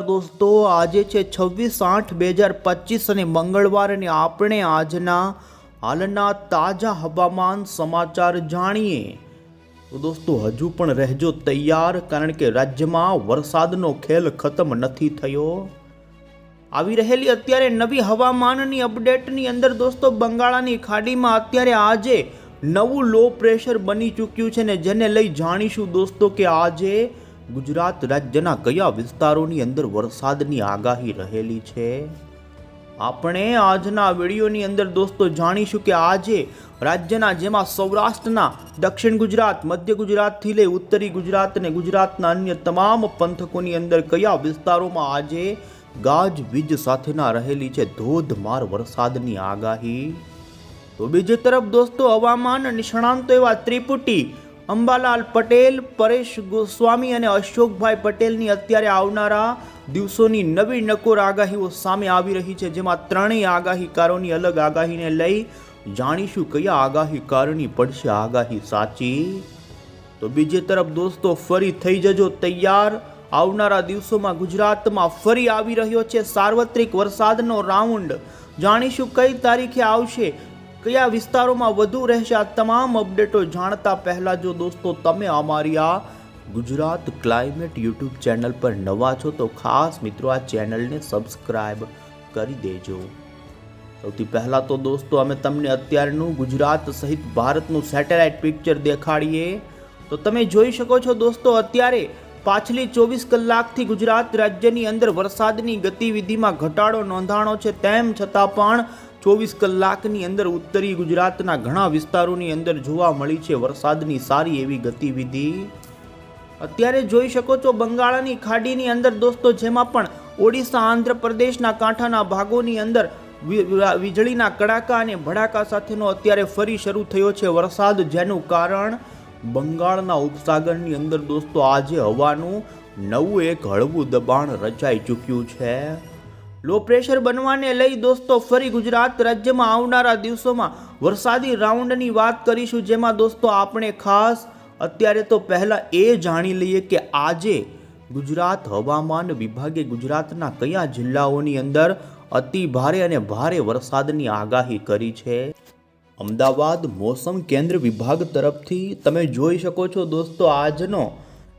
દોસ્તો. આજે છે છવ્વીસ આઠ બે હજાર પચીસ અને મંગળવાર અને આપણે આજના હાલના તાજા હવામાન સમાચાર જાણીએ. તો દોસ્તો, હજુ પણ રહેજો તૈયાર કારણ કે રાજ્યમાં વરસાદનો ખેલ ખતમ નથી થયો. આવી રહેલી અત્યારે નવી હવામાનની અપડેટની અંદર દોસ્તો, બંગાળાની ખાડીમાં અત્યારે આજે નવું લો પ્રેશર બની ચૂક્યું છે ને જેને લઈ જાણીશું દોસ્તો કે આજે ગુજરાત રાજ્યના કયા વિસ્તારોની અંદર વરસાદની આગાહી રહેલી છે? આપણે આજના વિડીયોની અંદર દોસ્તો જાણીશું કે આજે રાજ્યના જેમાં સૌરાષ્ટ્રના દક્ષિણ ગુજરાત, મધ્ય ગુજરાતથી લઈ ઉત્તરી ગુજરાત અને ગુજરાતના અન્ય તમામ પંથકોની અંદર કયા વિસ્તારોમાં આજે ગાજવીજ સાથેના રહેલી છે ધોધમાર વરસાદની આગાહી? તો બીજી તરફ દોસ્તો હવામાન નિષ્ણાંતો એવા ત્રિપુટી અંબાલાલ પટેલ, પરેશ ગોસ્વામી અને અશોકભાઈ પટેલની અત્યારે આવનારા દિવસોની નવી નકોર આગાહીઓ સામે આવી રહી છે, જેમાં ત્રણેય આગાહીકારોની અલગ આગાહીને લઈ જાણીશું કયા આગાહીકારની પડશે આગાહી સાચી. તો બીજી તરફ દોસ્તો, ફરી થઈ જજો તૈયાર. આવનારા દિવસોમાં ગુજરાતમાં ફરી આવી રહ્યો છે સાર્વત્રિક વરસાદનો રાઉન્ડ. જાણીશું કઈ તારીખે આવશે? કયા વિસ્તારોમાં વધુ રહેશે આ તમામ અપડેટો જાણતા પહેલાં જો દોસ્તો તમે અમારી આ ગુજરાત ક્લાઇમેટ યુટ્યુબ ચેનલ પર નવા છો તો ખાસ મિત્રો આ ચેનલને સબસ્ક્રાઈબ કરી દેજો. સૌથી પહેલાં તો દોસ્તો અમે તમને અત્યારનું ગુજરાત સહિત ભારતનું સેટેલાઇટ પિક્ચર દેખાડીએ. તો તમે જોઈ શકો છો દોસ્તો અત્યારે પાછલી ચોવીસ કલાકથી ગુજરાત રાજ્યની અંદર વરસાદની ગતિવિધિમાં ઘટાડો નોંધાણો છે. તેમ છતાં પણ ચોવીસ કલાકની અંદર ઉત્તરી ગુજરાતના ઘણા વિસ્તારોની અંદર જોવા મળી છે વરસાદની સારી એવી ગતિવિધિ. અત્યારે જોઈ શકો છો બંગાળની ખાડીની અંદર દોસ્તો જેમાં પણ ઓડિશા, આંધ્રપ્રદેશના કાંઠાના ભાગોની અંદર વીજળીના કડાકા અને ભડાકા સાથેનો અત્યારે ફરી શરૂ થયો છે વરસાદ જેનું કારણ બંગાળના ઉપસાગરની અંદર દોસ્તો આજે હવાનું નવું એક હળવું દબાણ રચાઈ ચૂક્યું છે. લો પ્રેશર બનવાને લઈ દોસ્તો ફરી ગુજરાત રાજ્યમાં આવનારા દિવસોમાં વરસાદી રાઉન્ડની વાત કરીશું, જેમાં દોસ્તો આપણે ખાસ અત્યારે તો પહેલાં એ જાણી લઈએ કે આજે ગુજરાત હવામાન વિભાગે ગુજરાતના કયા જિલ્લાઓની અંદર અતિ ભારે અને ભારે વરસાદની આગાહી કરી છે? અમદાવાદ મોસમ કેન્દ્ર વિભાગ તરફથી તમે જોઈ શકો છો દોસ્તો આજનો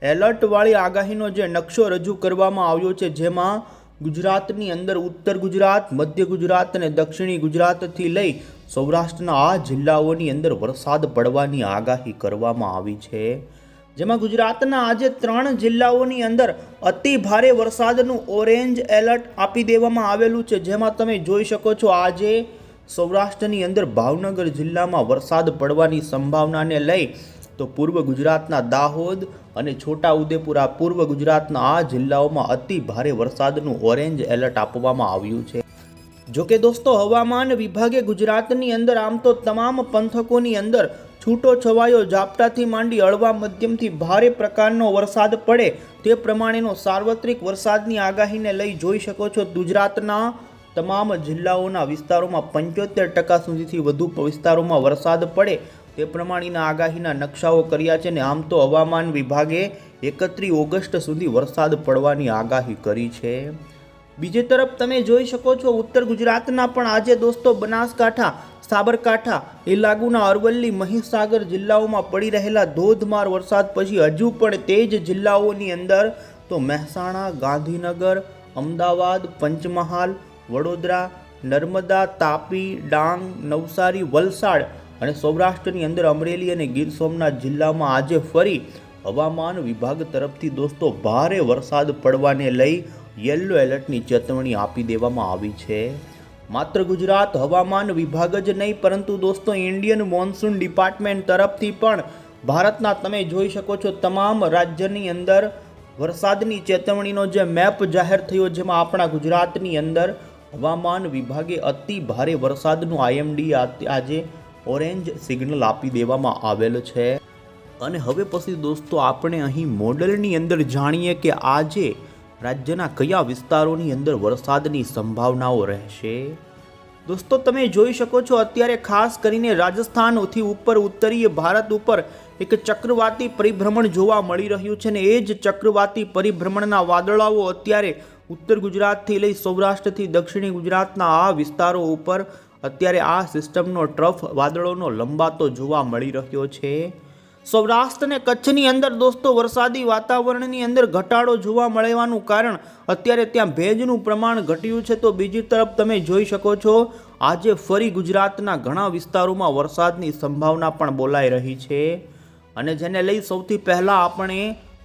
એલર્ટવાળી આગાહીનો જે નકશો રજૂ કરવામાં આવ્યો છે, જેમાં ગુજરાતની અંદર ઉત્તર ગુજરાત, મધ્ય ગુજરાત અને દક્ષિણી ગુજરાતથી લઈ સૌરાષ્ટ્રના આ જિલ્લાઓની અંદર વરસાદ પડવાની આગાહી કરવામાં આવી છે. જેમાં ગુજરાતના આજે ત્રણ જિલ્લાઓની અંદર અતિ ભારે વરસાદનું ઓરેન્જ એલર્ટ આપી દેવામાં આવેલું છે. જેમાં તમે જોઈ શકો છો આજે સૌરાષ્ટ્રની અંદર ભાવનગર જિલ્લામાં વરસાદ પડવાની સંભાવનાને લઈ તો પૂર્વ ગુજરાતના દાહોદ અને છોટા ઉદેપુર આ પૂર્વ ગુજરાતના આ જિલ્લાઓમાં અતિ ભારે વરસાદનું ઓરેન્જ એલર્ટ આપવામાં આવ્યું છે. જો કે દોસ્તો, હવામાન વિભાગે ગુજરાતની અંદર આમ તો તમામ પંથકોની અંદર છૂટો છવાયો ઝાપટાથી માંડી હળવા મધ્યમથી ભારે પ્રકારનો વરસાદ પડે તે પ્રમાણેનો સાર્વત્રિક વરસાદની આગાહીને લઈ જોઈ શકો છો ગુજરાતના તમામ જિલ્લાઓના વિસ્તારોમાં પંચોતેર ટકા સુધીથી વધુ વિસ્તારોમાં વરસાદ પડે તે પ્રમાણેના આગાહીના નકશાઓ કર્યા છે ને આમ તો હવામાન વિભાગે એકત્રીસ ઓગસ્ટ સુધી વરસાદ પડવાની આગાહી કરી છે. બીજી તરફ તમે જોઈ શકો છો ઉત્તર ગુજરાતના પણ આજે દોસ્તો બનાસકાંઠા, સાબરકાંઠા, એ લાગુના અરવલ્લી, મહીસાગર જિલ્લાઓમાં પડી રહેલા ધોધમાર વરસાદ પછી હજુ પણ તે જ જિલ્લાઓની અંદર તો મહેસાણા, ગાંધીનગર, અમદાવાદ, પંચમહાલ, વડોદરા, નર્મદા, તાપી, ડાંગ, નવસારી, વલસાડ અને સૌરાષ્ટ્રની અંદર અમરેલી અને ગીર સોમનાથ જિલ્લામાં આજે ફરી હવામાન વિભાગ તરફથી દોસ્તો ભારે વરસાદ પડવાને લઈ યલો એલર્ટની ચેતવણી આપી દેવામાં આવી છે. માત્ર ગુજરાત હવામાન વિભાગ જ નહીં, પરંતુ દોસ્તો ઇન્ડિયન મોન્સૂન ડિપાર્ટમેન્ટ તરફથી પણ ભારતના તમે જોઈ શકો છો તમામ રાજ્યની અંદર વરસાદની ચેતવણીનો જે મેપ જાહેર થયો, જેમાં આપણા ગુજરાતની અંદર હવામાન વિભાગે અતિ ભારે વરસાદનું આઈએમડી આજે ઓરેન્જ સિગ્નલ આપી દેવામાં આવેલ છે. અને હવે પછી દોસ્તો આપણે અહીં મોડલની અંદર જાણીએ કે આજે રાજ્યના કયા વિસ્તારોની અંદર વરસાદની સંભાવનાઓ રહેશે. દોસ્તો તમે જોઈ શકો છો અત્યારે ખાસ કરીને રાજસ્થાનથી ઉપર, ઉત્તરીય ભારત ઉપર એક ચક્રવાતી પરિભ્રમણ જોવા મળી રહ્યું છે ને એ જ ચક્રવાતી પરિભ્રમણના વાદળાઓ અત્યારે ઉત્તર ગુજરાતથી લઈ સૌરાષ્ટ્રથી દક્ષિણી ગુજરાતના આ વિસ્તારો ઉપર અત્યારે આ સિસ્ટમનો ટ્રફ વાદળોનો લંબાતો જોવા મળી રહ્યો છે. સૌરાષ્ટ્ર અને કચ્છની અંદર દોસ્તો, વરસાદી વાતાવરણની અંદર ઘટાડો જોવા મળવાનું કારણ અત્યારે ત્યાં ભેજનું પ્રમાણ ઘટ્યું છે. તો બીજી તરફ તમે જોઈ શકો છો, આજે ફરી ગુજરાતના ઘણા વિસ્તારોમાં વરસાદની સંભાવના પણ બોલાઈ રહી છે. અને જેને લઈ સૌથી પહેલાં આપણે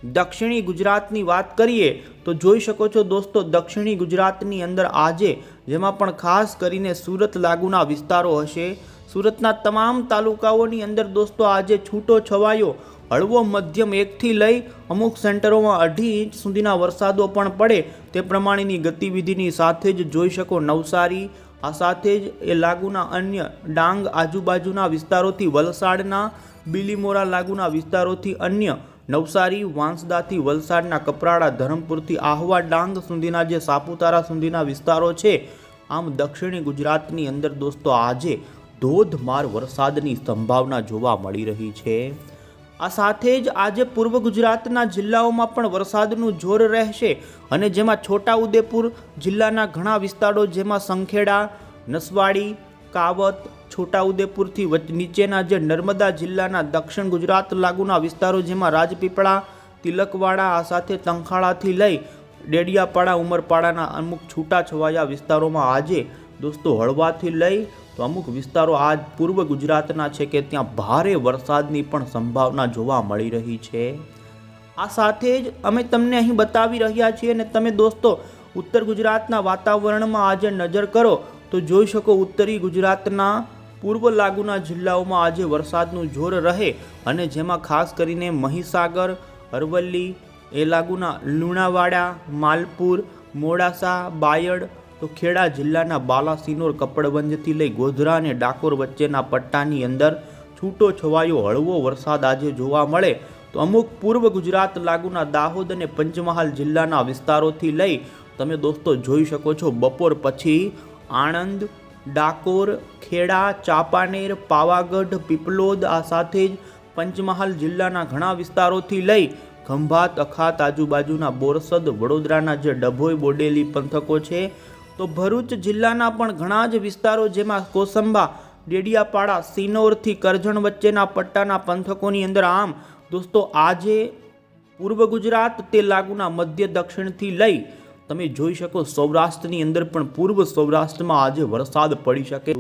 દક્ષિણી ગુજરાતની વાત કરીએ, તો જોઈ શકો છો દોસ્તો, દક્ષિણી ગુજરાતની અંદર આજે જેમાં પણ ખાસ કરીને સુરત લાગુના વિસ્તારો હશે. સુરતના તમામ તાલુકાઓની અંદર દોસ્તો આજે છૂટો છવાયો. હળવો મધ્યમ એકથી લઈ અમુક સેન્ટરોમાં અઢી ઇંચ સુધીના વરસાદો પણ પડે. તે પ્રમાણેની ગતિવિધિની સાથે જ જોઈ શકો નવસારી, આ સાથે જ એ લાગુના અન્ય ડાંગ આજુબાજુના વિસ્તારોથી વલસાડના, બિલીમોરા લાગુના વિસ્તારોથી અન્ય, નવસારી, વાંસદાથી વલસાડના કપરાડા, ધરમપુરથી આહવા ડાંગ સુધીના જે સાપુતારા સુધીના વિસ્તારો છે આમ દક્ષિણી ગુજરાતની અંદર દોસ્તો આજે ધોધમાર વરસાદની સંભાવના જોવા મળી રહી છે. આ સાથે જ આજે પૂર્વ ગુજરાતના જિલ્લાઓમાં પણ વરસાદનું જોર રહેશે અને જેમાં છોટાઉદેપુર જિલ્લાના ઘણા વિસ્તારો જેમાં સંખેડા, નસવાડી, કાવત છોટાઉદેપુરથી નીચેના જે નર્મદા જિલ્લાના દક્ષિણ ગુજરાત લાગુના વિસ્તારો જેમાં રાજપીપળા, તિલકવાડા, આ સાથે તંખાળાથી લઈ ડેડિયાપાડા ઉમરપાડાના અમુક છૂટાછવાયા વિસ્તારોમાં આજે દોસ્તો હળવાથી લઈ તો અમુક વિસ્તારો આજ પૂર્વ ગુજરાતના છે કે ત્યાં ભારે વરસાદની પણ સંભાવના જોવા મળી રહી છે. આ સાથે જ અમે તમને અહીં બતાવી રહ્યા છીએ અને તમે દોસ્તો ઉત્તર ગુજરાતના વાતાવરણમાં આજે નજર કરો તો જોઈ શકો ઉત્તરી ગુજરાતના પૂર્વ લાગુના જિલ્લાઓમાં આજે વરસાદનું જોર રહે અને જેમાં ખાસ કરીને મહીસાગર, અરવલ્લી એ લાગુના લુણાવાડા, માલપુર, મોડાસા, બાયડ તો ખેડા જિલ્લાના બાલાસિનોર કપડવંજથી લઈ ગોધરા અને ડાકોર વચ્ચેના પટ્ટાની અંદર છૂટો છવાયો હળવો વરસાદ આજે જોવા મળે. તો અમુક પૂર્વ ગુજરાત લાગુના દાહોદ અને પંચમહાલ જિલ્લાના વિસ્તારોથી લઈ તમે દોસ્તો જોઈ શકો છો બપોર પછી આણંદ, ડાકોર, ખેડા, ચાંપાનેર, પાવાગઢ, પીપલોદ, આ સાથે જ પંચમહાલ જિલ્લાના ઘણા વિસ્તારોથી લઈ ખંભાત, અખાત આજુબાજુના બોરસદ, વડોદરાના જે ડભોઈ બોડેલી પંથકો છે, તો ભરૂચ જિલ્લાના પણ ઘણા જ વિસ્તારો જેમાં કોસંબા, ડેડિયાપાડા સિનોરથી કરજણ વચ્ચેના પટ્ટાના પંથકોની અંદર આમ, દોસ્તો આજે પૂર્વ ગુજરાત તે લાગુના મધ્ય દક્ષિણથી લઈ, તમે જોઈ શકો સૌરાષ્ટ્રની અંદર પણ પૂર્વ સૌરાષ્ટ્રમાં આજે વરસાદ પડી શકે.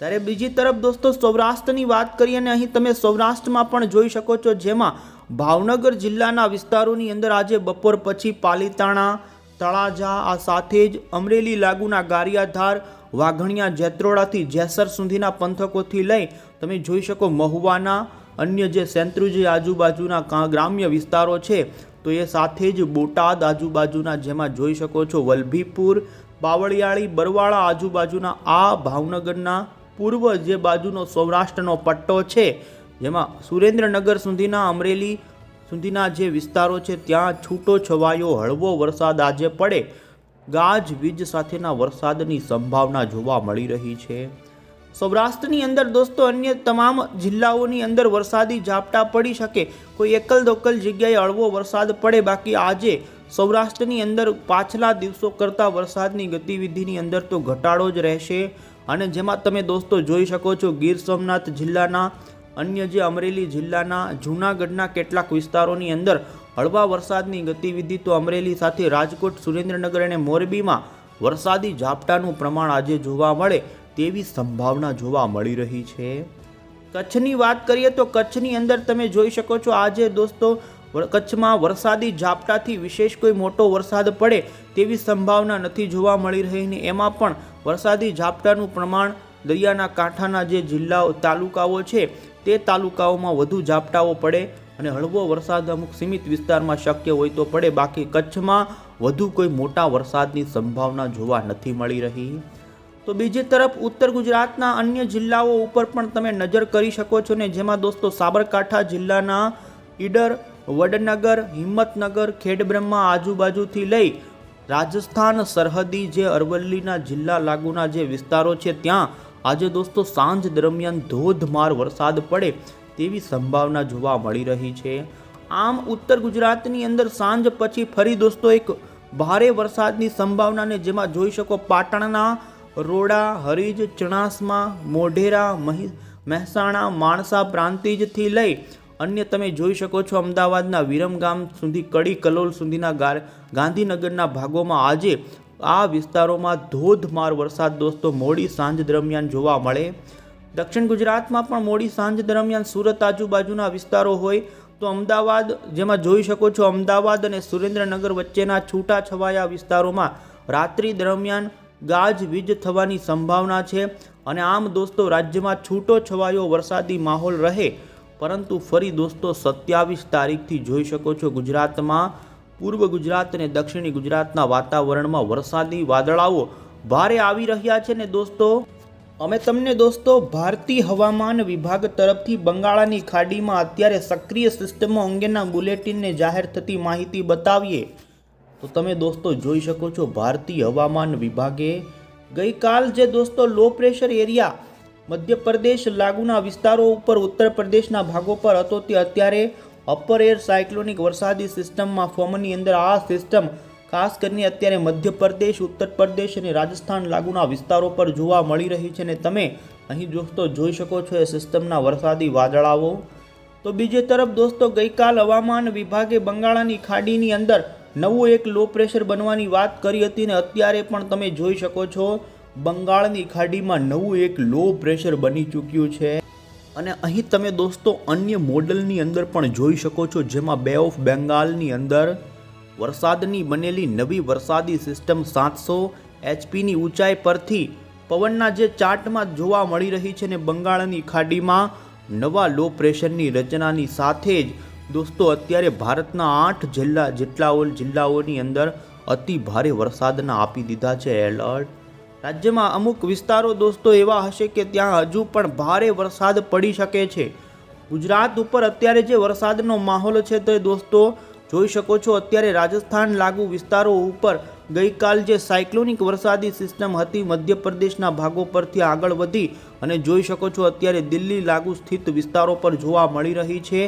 ત્યારે બીજી તરફ દોસ્તો સૌરાષ્ટ્રની વાત કરીએ અને અહીં તમે સૌરાષ્ટ્રમાં પણ જોઈ શકો છો જેમાં ભાવનગર જિલ્લાના વિસ્તારોની અંદર આજે બપોર પછી પાલીતાણા, તળાજા, આ સાથે જ અમરેલી લાગુના ગારિયાધાર, વાઘણિયા, જેત્રોડાથી જેસર સુધીના પંથકોથી લઈ તમે જોઈ શકો મહુવાના, અન્ય જે સેન્ત્રુજી આજુબાજુના ગ્રામ્ય વિસ્તારો છે, તો એ સાથે જ બોટાદ આજુબાજુના જેમાં જોઈ શકો છો વલભીપુર, બાવળિયાળી, બરવાળા આજુબાજુના આ ભાવનગરના પૂર્વ જે બાજુનો સૌરાષ્ટ્રનો પટ્ટો છે જેમાં સુરેન્દ્રનગર સુધીના અમરેલી સુધીના જે વિસ્તારો છે, ત્યાં છૂટો છવાયો હળવો વરસાદ આજે પડે. ગાજ વીજ સાથેના વરસાદની સંભાવના જોવા મળી રહી છે. સૌરાષ્ટ્રની અંદર દોસ્તો, અન્ય તમામ જિલ્લાઓની અંદર વરસાદી ઝાપટા પડી શકે. કોઈ એકલ દોકલ જગ્યાએ હળવો વરસાદ પડે. બાકી આજે સૌરાષ્ટ્રની અંદર પાછલા દિવસો કરતાં વરસાદની ગતિવિધિની અંદર તો ઘટાડો જ રહેશે. અને જેમાં તમે દોસ્તો જોઈ શકો છો, ગીર સોમનાથ જિલ્લાના અન્ય જે અમરેલી જિલ્લાના જૂનાગઢના કેટલાક વિસ્તારોની અંદર હળવા વરસાદની ગતિવિધિ તો અમરેલી સાથે રાજકોટ, સુરેન્દ્રનગર અને મોરબીમાં વરસાદી ઝાપટાનું પ્રમાણ આજે જોવા મળે તેવી સંભાવના જોવા મળી રહી છે. કચ્છની વાત કરીએ તો કચ્છની અંદર તમે જોઈ શકો છો આજે દોસ્તો કચ્છમાં વરસાદી ઝાપટાથી વિશેષ કોઈ મોટો વરસાદ પડે તેવી સંભાવના નથી જોવા મળી રહી ને એમાં પણ વરસાદી ઝાપટાનું પ્રમાણ દરિયાના કાંઠાના જે જિલ્લાઓ, તાલુકાઓ છે તે તાલુકાઓમાં વધુ ઝાપટાઓ પડે અને હળવો વરસાદ અમુક સીમિત વિસ્તારમાં શક્ય હોય તો પડે. બાકી કચ્છમાં વધુ કોઈ મોટા વરસાદની સંભાવના જોવા નથી મળી રહી. તો બીજી તરફ ઉત્તર ગુજરાતના અન્ય જિલ્લાઓ ઉપર પણ તમે નજર કરી શકો છો ને જેમાં દોસ્તો સાબરકાંઠા જિલ્લાના ઈડર, વડનગર, હિંમતનગર, ખેડબ્રહ્મા આજુબાજુથી લઈ રાજસ્થાન, સરહદી જે અરવલ્લીના જિલ્લા લાગુના જે વિસ્તારો છે, ત્યાં આજે દોસ્તો સાંજ દરમિયાન ધોધમાર વરસાદ પડે તેવી સંભાવના જોવા મળી રહી છે. આમ ઉત્તર ગુજરાતની અંદર સાંજ પછી ફરી દોસ્તો એક ભારે વરસાદની સંભાવનાને જેમાં જોઈ શકો પાટણના રોડા, હરીજ, ચણાસમા, મોઢેરા, મહી, મહેસાણા, માણસા પ્રાંતિજથી લઈ અન્ય તમે જોઈ શકો છો અમદાવાદના વિરમગામ સુધી, કડી કલોલ સુધીના ગાર, ગાંધીનગરના ભાગોમાં આજે આ વિસ્તારોમાં ધોધમાર વરસાદ દોસ્તો મોડી સાંજ દરમિયાન જોવા મળે. દક્ષિણ ગુજરાતમાં પણ મોડી સાંજ દરમિયાન સુરત આજુબાજુના વિસ્તારો હોય તો અમદાવાદ, જેમાં જોઈ શકો છો અમદાવાદ અને સુરેન્દ્રનગર વચ્ચેના છૂટાછવાયા વિસ્તારોમાં રાત્રિ દરમિયાન ગાજવીજ થવાની સંભાવના છે અને આમ દોસ્તો રાજ્યમાં છૂટો છવાયો વરસાદી માહોલ રહે. પરંતુ ફરી દોસ્તો સત્યાવીસ તારીખથી જોઈ શકો છો ગુજરાતમાં પૂર્વ ગુજરાત અને દક્ષિણી ગુજરાતના વાતાવરણમાં વરસાદી વાદળાઓ ભારે આવી રહ્યા છે ને દોસ્તો? અમે તમને દોસ્તો ભારતીય હવામાન વિભાગ તરફથી બંગાળાની ખાડીમાં અત્યારે સક્રિય સિસ્ટમો અંગેના બુલેટિનને જાહેર થતી માહિતી બતાવીએ. તો તમે દોસ્તો જોઈ શકો છો ભારતીય હવામાન વિભાગે ગઈકાલ જે દોસ્તો લો પ્રેશર એરિયા મધ્યપ્રદેશ લાગુના વિસ્તારો ઉપર ઉત્તર પ્રદેશના ભાગો પર હતો તે અત્યારે અપર એર સાયક્લોનિક વરસાદી સિસ્ટમમાં ફોર્મની અંદર આ સિસ્ટમ ખાસ કરીને અત્યારે મધ્યપ્રદેશ ઉત્તર પ્રદેશ અને રાજસ્થાન લાગુના વિસ્તારો પર જોવા મળી રહી છે અને તમે અહીં દોસ્તો જોઈ શકો છો એ સિસ્ટમના વરસાદી વાદળાઓ. તો બીજી તરફ દોસ્તો ગઈકાલ હવામાન વિભાગે બંગાળાની ખાડીની અંદર નવું એક લો પ્રેશર બનવાની વાત કરી હતી ને અત્યારે પણ તમે જોઈ શકો છો બંગાળની ખાડીમાં નવું એક લો પ્રેશર બની ચૂક્યું છે. અને અહીં તમે દોસ્તો અન્ય મોડલની અંદર પણ જોઈ શકો છો, જેમાં બે ઓફ બેંગાલની અંદર વરસાદની બનેલી નવી વરસાદી સિસ્ટમ સાતસો એચપીની ઊંચાઈ પરથી પવનના જે ચાર્ટમાં જોવા મળી રહી છે ને બંગાળની ખાડીમાં નવા લો પ્રેશરની રચનાની સાથે જ દોસ્તો અત્યારે ભારતના આઠ જિલ્લા જેટલા જિલ્લાઓની અંદર અતિ ભારે વરસાદના આપી દીધા છે એલર્ટ રાજ્યમાં અમુક વિસ્તારો દોસ્તો એવા હશે કે ત્યાં હજુ પણ ભારે વરસાદ પડી શકે છે. ગુજરાત ઉપર અત્યારે જે વરસાદનો માહોલ છે તે દોસ્તો જોઈ શકો છો, અત્યારે રાજસ્થાન લાગુ વિસ્તારો ઉપર ગઈકાલ જે સાયક્લોનિક વરસાદી સિસ્ટમ હતી, મધ્યપ્રદેશના ભાગો પરથી આગળ વધી અને જોઈ શકો છો અત્યારે દિલ્હી લાગુ સ્થિત વિસ્તારો પર જોવા મળી રહી છે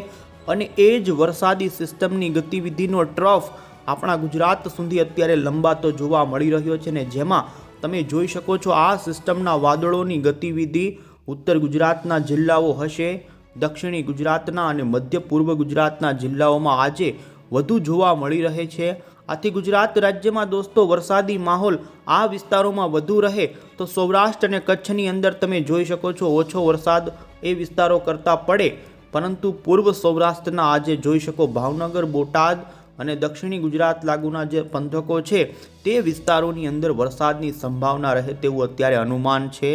અને એ જ વરસાદી સિસ્ટમની ગતિવિધિનો ટ્રફ આપણા ગુજરાત સુધી અત્યારે લંબાતો જોવા મળી રહ્યો છે ને જેમાં તમે જોઈ શકો છો આ સિસ્ટમના વાદળોની ગતિવિધિ ઉત્તર ગુજરાતના જિલ્લાઓ હશે, દક્ષિણી ગુજરાતના અને મધ્ય પૂર્વ ગુજરાતના જિલ્લાઓમાં આજે વધુ જોવા મળી રહે છે. આથી ગુજરાત રાજ્યમાં દોસ્તો, વરસાદી માહોલ આ વિસ્તારોમાં વધુ રહે તો સૌરાષ્ટ્ર અને કચ્છની અંદર તમે જોઈ શકો છો ઓછો વરસાદ એ વિસ્તારો કરતાં પડે. પરંતુ પૂર્વ સૌરાષ્ટ્રના આજે જોઈ શકો ભાવનગર, બોટાદ અને દક્ષિણી ગુજરાત લાગુના જે પંથકો છે, તે વિસ્તારોની અંદર વરસાદની સંભાવના રહે તેવું અત્યારે અનુમાન છે.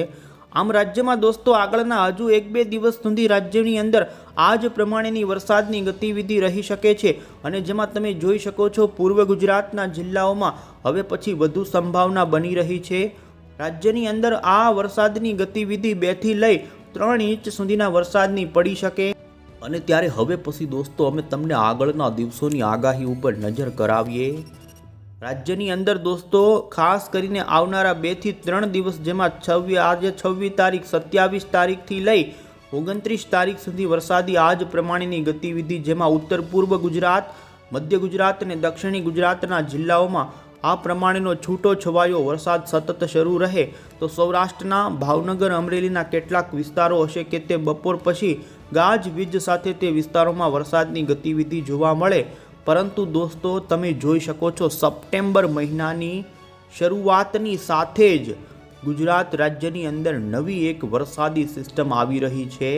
આમ રાજ્યમાં દોસ્તો, આગળના હજુ એક બે દિવસ સુધી રાજ્યની અંદર આ જ પ્રમાણેની વરસાદની ગતિવિધિ રહી શકે છે અને જેમાં તમે જોઈ શકો છો પૂર્વ ગુજરાતના જિલ્લાઓમાં હવે પછી વધુ સંભાવના બની રહી છે. રાજ્યની અંદર આ વરસાદની ગતિવિધિ બેથી લઈ ત્રણ ઇંચ સુધીના વરસાદની પડી શકે. અને ત્યારે હવે પછી દોસ્તો અમે તમને આગળના દિવસોની આગાહી ઉપર નજર કરાવીએ. રાજ્યની અંદર દોસ્તો ખાસ કરીને આવનારા બેથી ત્રણ દિવસ જેમાં છવ્વી, આજે છવ્વીસ તારીખ, સત્યાવીસ તારીખથી લઈ ઓગણત્રીસ તારીખ સુધી વરસાદી આજ પ્રમાણેની ગતિવિધિ જેમાં ઉત્તર પૂર્વ ગુજરાત, મધ્ય ગુજરાત અને દક્ષિણી ગુજરાતના જિલ્લાઓમાં આ પ્રમાણેનો છૂટો છવાયો વરસાદ સતત શરૂ રહે તો સૌરાષ્ટ્રના ભાવનગર અમરેલીના કેટલાક વિસ્તારો હશે કે તે બપોર પછી ગાજવીજ સાથે તે વિસ્તારોમાં વરસાદની ગતિવિધિ જોવા મળે. પરંતુ દોસ્તો, તમે જોઈ શકો છો સપ્ટેમ્બર મહિનાની શરૂઆતની સાથે જ ગુજરાત રાજ્યની અંદર નવી એક વરસાદી સિસ્ટમ આવી રહી છે.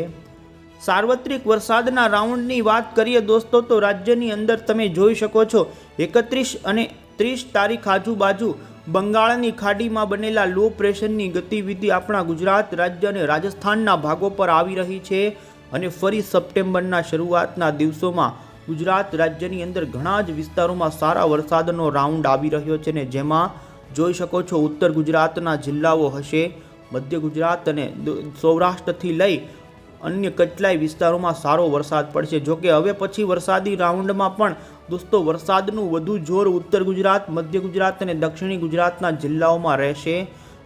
સાર્વત્રિક વરસાદના રાઉન્ડની વાત કરીએ દોસ્તો, તો રાજ્યની અંદર તમે જોઈ શકો છો એકત્રીસ અને ત્રીસ તારીખ આજુબાજુ બંગાળની ખાડીમાં બનેલા લો પ્રેશરની ગતિવિધિ આપણા ગુજરાત રાજ્ય અને રાજસ્થાનના ભાગો પર આવી રહી છે અને ફરી સપ્ટેમ્બરના શરૂઆતના દિવસોમાં ગુજરાત રાજ્યની અંદર ઘણા જ વિસ્તારોમાં સારા વરસાદનો રાઉન્ડ આવી રહ્યો છે ને જેમાં જોઈ શકો છો ઉત્તર ગુજરાતના જિલ્લાઓ હશે, મધ્ય ગુજરાત અને સૌરાષ્ટ્રથી લઈ અન્ય કેટલાય વિસ્તારોમાં સારો વરસાદ પડશે. જોકે હવે પછી વરસાદી રાઉન્ડમાં પણ દોસ્તો વરસાદનું વધુ જોર ઉત્તર ગુજરાત, મધ્ય ગુજરાત અને દક્ષિણી ગુજરાતના જિલ્લાઓમાં રહેશે.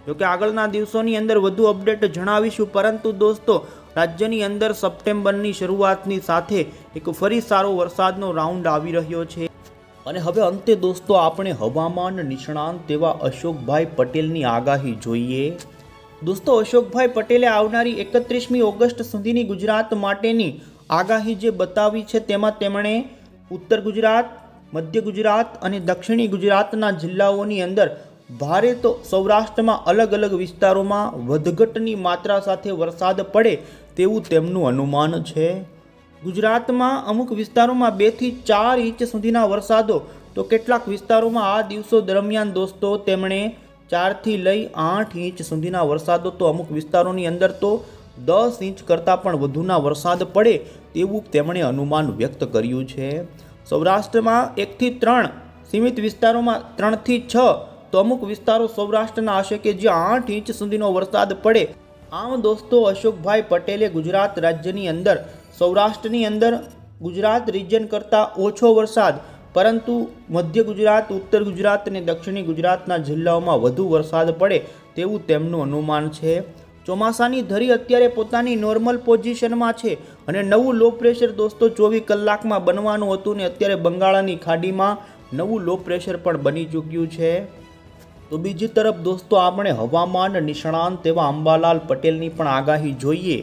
જોકે આગળના દિવસોની અંદર વધુ અપડેટ જણાવીશું, પરંતુ દોસ્તો રાજ્યની અંદર સપ્ટેમ્બરની શરૂઆતની સાથે એક ફરી સારો વરસાદનો રાઉન્ડ આવી રહ્યો છે. અને હવે અંતે દોસ્તો આપણે હવામાન નિષ્ણાંત તેવા અશોકભાઈ પટેલની આગાહી જોઈએ. દોસ્તો, અશોકભાઈ પટેલે આવનારી એકત્રીસમી ઓગસ્ટ સુધીની ગુજરાત માટેની આગાહી જે બતાવી છે, તેમાં તેમણે ઉત્તર ગુજરાત, મધ્ય ગુજરાત અને દક્ષિણી ગુજરાતના જિલ્લાઓની અંદર ભારે તો સૌરાષ્ટ્રમાં અલગ અલગ વિસ્તારોમાં વધઘટની માત્રા સાથે વરસાદ પડે તેવું તેમનું અનુમાન છે. ગુજરાતમાં અમુક વિસ્તારોમાં બેથી ચાર ઇંચ સુધીના વરસાદો, તો કેટલાક વિસ્તારોમાં આ દિવસો દરમિયાન દોસ્તો, તેમણે ચારથી લઈ આઠ ઇંચ સુધીના વરસાદો તો અમુક વિસ્તારોની અંદર તો દસ ઇંચ કરતાં પણ વધુના વરસાદ પડે તેવું તેમણે અનુમાન વ્યક્ત કર્યું છે. સૌરાષ્ટ્રમાં એકથી ત્રણ, સીમિત વિસ્તારોમાં ત્રણથી છ, તો અમુક વિસ્તારો સૌરાષ્ટ્રના હશે કે જ્યાં આઠ ઇંચ સુધીનો વરસાદ પડે. આમ દોસ્તો, અશોકભાઈ પટેલે ગુજરાત રાજ્યની અંદર, સૌરાષ્ટ્રની અંદર ગુજરાત રિજન કરતાં ઓછો વરસાદ પરંતુ મધ્ય ગુજરાત, ઉત્તર ગુજરાત અને દક્ષિણી ગુજરાતના જિલ્લાઓમાં વધુ વરસાદ પડે તેવું તેમનું અનુમાન છે. ચોમાસાની ધરી અત્યારે પોતાની નોર્મલ પોઝિશનમાં છે અને નવું લો પ્રેશર દોસ્તો ચોવીસ કલાકમાં બનવાનું હતું ને અત્યારે બંગાળાની ખાડીમાં નવું લો પ્રેશર પણ બની ચૂક્યું છે. તો બીજી તરફ દોસ્તો આપણે હવામાન નિષ્ણાંત એવા અંબાલાલ પટેલની પણ આગાહી જોઈએ.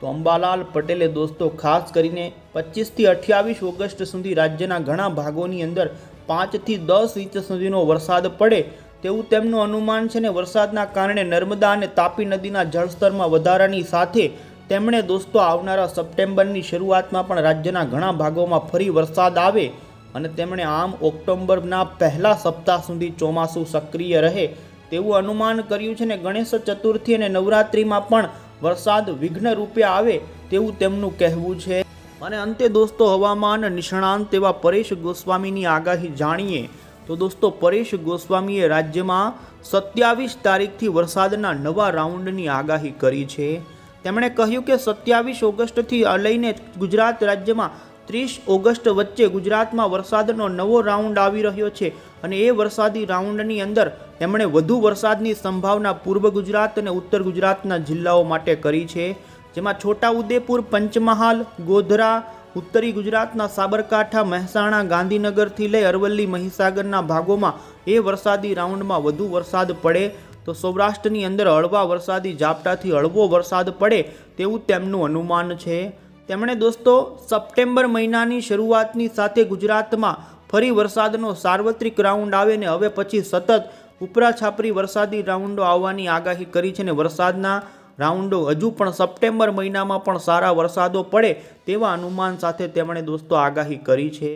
તો અંબાલાલ પટેલે દોસ્તો ખાસ કરીને પચીસથી અઠ્યાવીસ ઓગસ્ટ સુધી રાજ્યના ઘણા ભાગોની અંદર પાંચથી દસ ઇંચ સુધીનો વરસાદ પડે તેવું તેમનું અનુમાન છે ને વરસાદના કારણે નર્મદા અને તાપી નદીના જળસ્તરમાં વધારાની સાથે તેમણે દોસ્તો આવનારા સપ્ટેમ્બરની શરૂઆતમાં પણ રાજ્યના ઘણા ભાગોમાં ફરી વરસાદ આવે અને તેમણે આમ ઓક્ટોબરના પહેલા સપ્તાહ સુધી ચોમાસું સક્રિય રહે તેવું અનુમાન કર્યું છે ને ગણેશ ચતુર્થી અને નવરાત્રિમાં પણ વરસાદ વિઘ્ન રૂપે આવે તેવું તેમનું કહેવું છે. અને અંતે દોસ્તો હવામાન નિષ્ણાંત તેવા પરેશ ગોસ્વામીની આગાહી જાણીએ તો દોસ્તો પરેશ ગોસ્વામીએ રાજ્યમાં સત્યાવીસ તારીખથી વરસાદના નવા રાઉન્ડની આગાહી કરી છે. તેમણે કહ્યું કે સત્યાવીસ ઓગસ્ટથી લઈને ગુજરાત રાજ્યમાં ત્રીસ ઓગસ્ટ વચ્ચે ગુજરાતમાં વરસાદનો નવો રાઉન્ડ આવી રહ્યો છે અને એ વરસાદી રાઉન્ડની અંદર તેમણે વધુ વરસાદની સંભાવના પૂર્વ ગુજરાત અને ઉત્તર ગુજરાતના જિલ્લાઓ માટે કરી છે. જેમાં છોટાઉદેપુર, પંચમહાલ, ગોધરા, ઉત્તરી ગુજરાતના સાબરકાંઠા, મહેસાણા, ગાંધીનગરથી લઈ અરવલ્લી, મહીસાગરના ભાગોમાં એ વરસાદી રાઉન્ડમાં વધુ વરસાદ પડે તો સૌરાષ્ટ્રની અંદર હળવા વરસાદી ઝાપટાથી હળવો વરસાદ પડે તેવું તેમનું અનુમાન છે. તેમણે દોસ્તો, સપ્ટેમ્બર મહિનાની શરૂઆતની સાથે ગુજરાતમાં ફરી વરસાદનો સાર્વત્રિક રાઉન્ડ આવે ને હવે પછી સતત ઉપરા છાપરી વરસાદી રાઉન્ડો આવવાની આગાહી કરી છે ને વરસાદના રાઉન્ડો હજુ પણ સપ્ટેમ્બર મહિનામાં પણ સારા વરસાદો પડે તેવા અનુમાન સાથે તેમણે દોસ્તો આગાહી કરી છે.